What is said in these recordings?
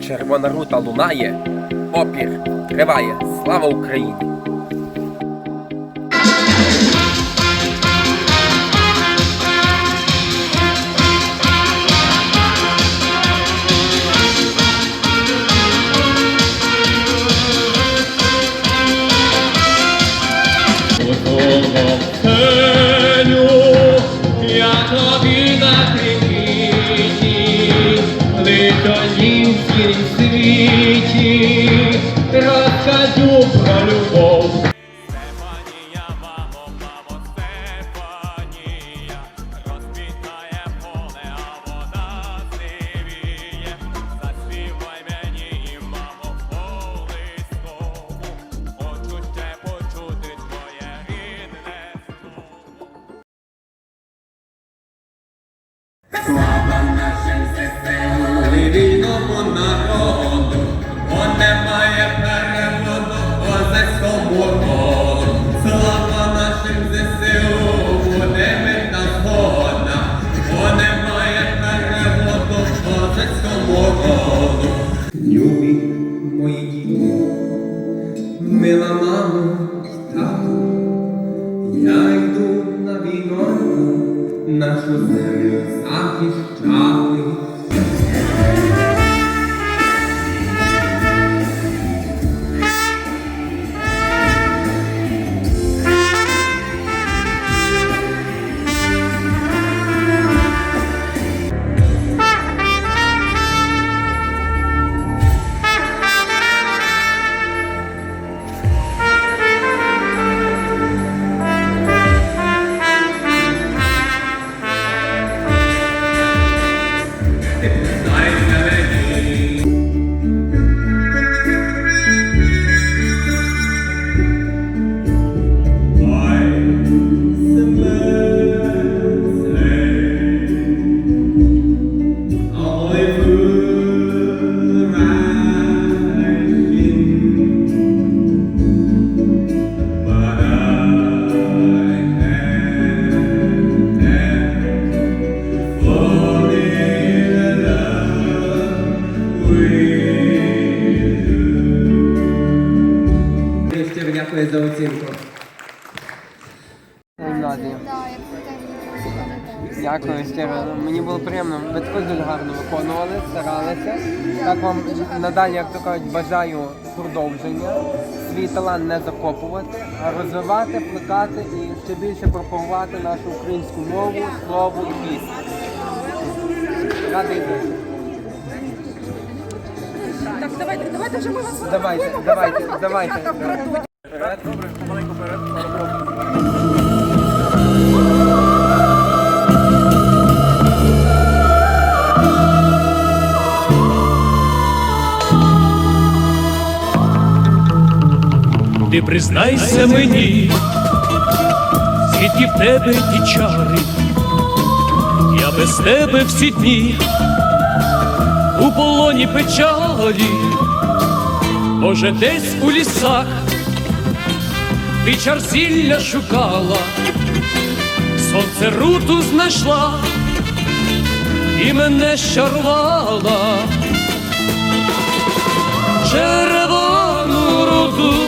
Червона рута лунає, опір триває. Слава Україні! Цілім світі, розкажу Любі мої діти, мила мамо і тату, я йду на війну, нашу землю захищати. Дякую щиро. Мені було приємно. Ви дуже гарно виконували, старалися. Так вам надалі, як то кажуть, бажаю продовження. Свій талант не закопувати, а розвивати, плекати і ще більше пропагувати нашу українську мову, слово і пісню. Радий дуже. Так, давайте, давайте вже ми вас Давайте, давайте, давайте. Добре, Ти признайся мені, звідки в тебе ті чари, я без тебе всі дні у полоні печалі, може, десь у лісах ти чар зілля шукала, сонце руту знайшла і мене щарувала. червону руду,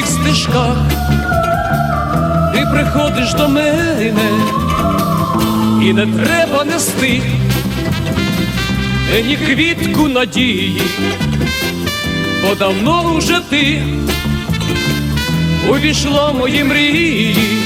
збутих стежках, ти приходиш до мене, і не треба нести ні квітку надії, бо давно вже ти увійшла мої мрії,